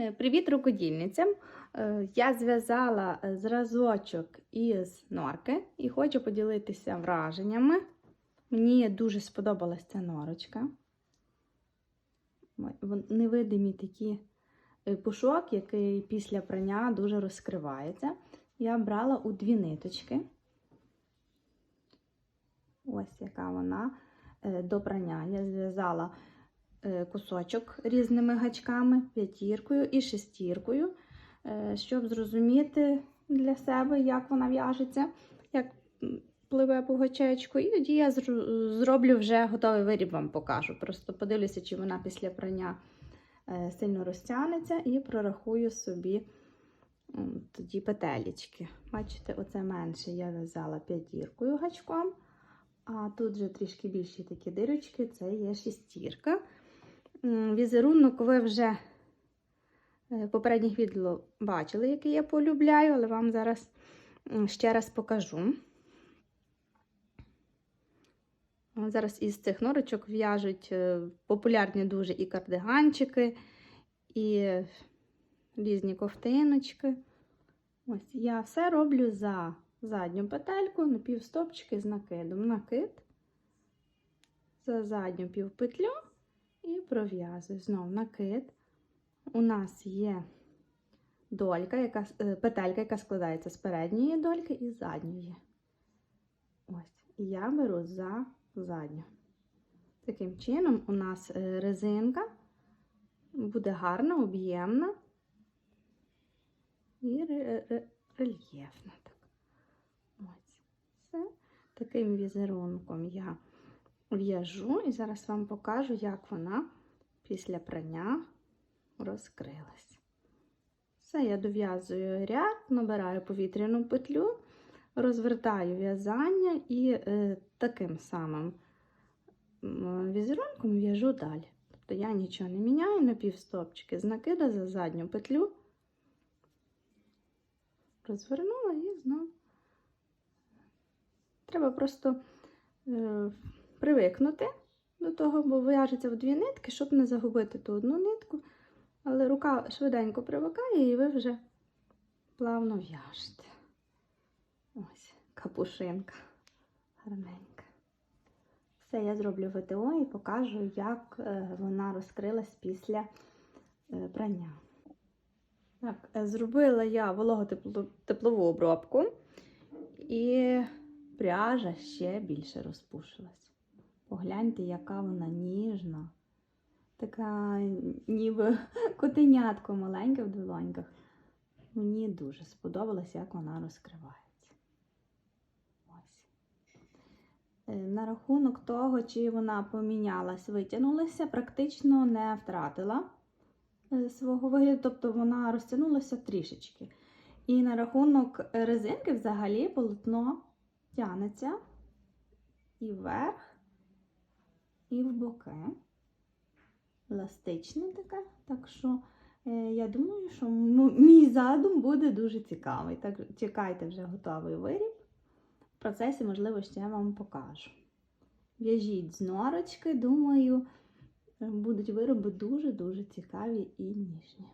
Е, Привіт рукодільницям! Е, Я зв'язала е, зразочок із норки і хочу поділитися враженнями. Мені дуже сподобалась ця норочка. Невидимі такі пушок, який після прання дуже розкривається. Я брала у дві ниточки. Ось яка вона до прання. Я зв'язала кусочок різними гачками, п'ятіркою і шестіркою, е, щоб зрозуміти для себе, як вона в'яжеться, як пливе по гачечку. І тоді я зроблю вже готовий виріб, вам покажу. Просто подивлюся, чи вона після прання е, сильно розтягнеться, і прорахую собі тоді петелечки. Бачите, оце менше я в'язала п'ятіркою гачком. А тут вже трішки більші такі дирочки, це є шестірка. Візерунок ви вже е, попередніх відео бачили, який я полюбляю, але вам зараз ще раз покажу. Зараз із цих норочок в'яжуть е, популярні дуже і кардиганчики, і різні ковтиночки. Ось я все роблю за задню петельку на півстопчики з накидом. Накид за задню півпетлю пров'язую. Знов накид. У нас є долька, яка, е, петелька, яка складається з передньої дольки і задньої. Ось. І я беру за задню. Таким чином, у нас е, резинка буде гарна, об'ємна і ре- рельєфна. Все. Таким візерунком я в'яжу і зараз вам покажу, як вона після прання розкрилась. Все, я дов'язую ряд, набираю повітряну петлю, розвертаю в'язання і е, таким самим візерунком в'яжу далі. Тобто я нічого не міняю на півстопчики з накида за задню петлю, розвернула і знову. Треба просто е, привикнути до того, бо в'яжеться в дві нитки, щоб не загубити ту одну нитку. Але рука швиденько привикає і ви вже плавно в'яжете. Ось, капушинка гарненька. Все, я зроблю ВТО і покажу, як е, вона розкрилась після е, прання. Так, е, зробила я вологотеплову обробку, і пряжа ще більше розпушилась. Погляньте, яка вона ніжна. Така ніби котенятко маленьке в долоньках. Мені дуже сподобалось, як вона розкривається. Ось. Е, На рахунок того, чи вона помінялась, витягнулася, практично не втратила е, свого вигляду, тобто вона розтягнулася трішечки. І на рахунок резинки взагалі полотно тягнеться і вверх, і в боки. Еластичне таке. Так що е, я думаю, що мій задум буде дуже цікавий. Так, чекайте вже готовий виріб. В процесі, можливо, ще вам покажу. В'яжіть з норочки, думаю, будуть вироби дуже-дуже цікаві і ніжні.